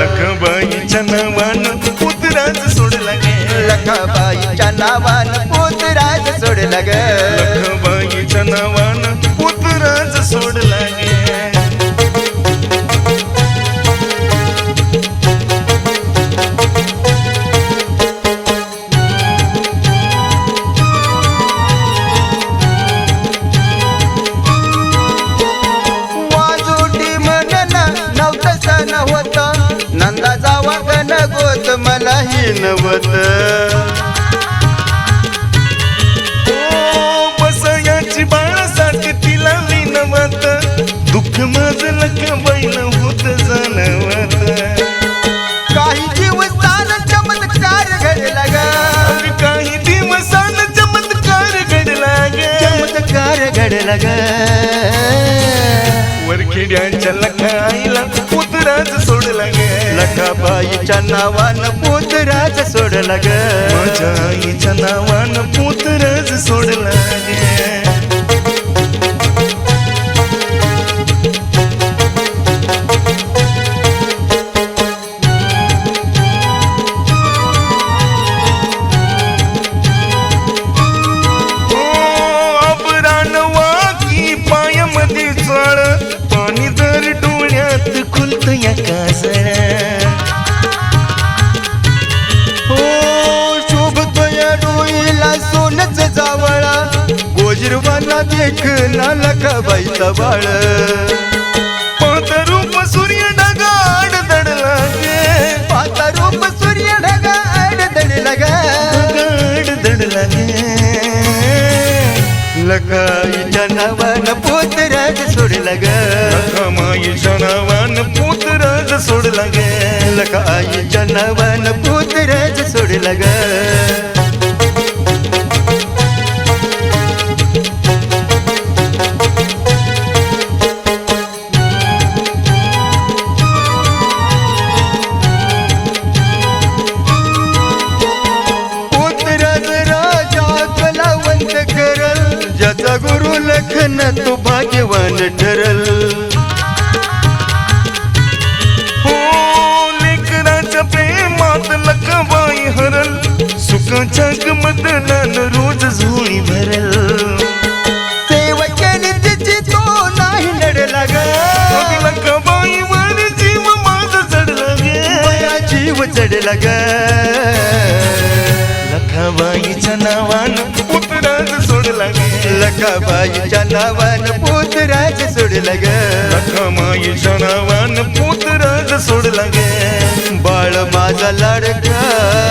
लखबाईच्या नावानं पुतराज सोडला गे लखाबाईच्या नावान पोतराज सोडला ग. लखबाईच्या नावानं पुतराज सोडला गे. नंदा जावा गण गोत मलाही नवत माझं लखबाईन होत जाणवत काही दिवसानं चमत्कार घडला ग. काही दिवसान चमत्कार घडला गे. चमत्कार घडला ग. वरखेड्यांच्या लखाईला पुतराज सोडला गे. लखाबाईच्या नावानं पोतराज सोडला ग. माझ्या आईच्या नावानं पुतराज सोडला गे. डोईला सोनच जावळा. गोजीरवाना देख ना लखाबाईचा बाळ. पातरूप सूर्य ढगाड दडला गे. पाता रूप सूर्य ढगा दडला ग. दडला गे. लखाईच्या नावानं पोतराज सोडला ग. खमाईच्या नावानं पुतराज सोडला गे. लखाईच्या नावानं पोतराज सोडला ग. लखन तो भाग्यवान ठरल. हो लेकराच्या प्रेमात लखबाई हरल. सुखाच्या गमदनान रोज झोळी भरल. सेवकेने तिची तो नाही लढला ग मग लखबाई वर जीव माझ चढला गे माया जीव चढला ग लखाबाईच्या नावानं लखमाई जनावन पोतराज सोडला ग. लखामाईच्या नावान पोतराज सोडला गे. बाळ माझा लाडका.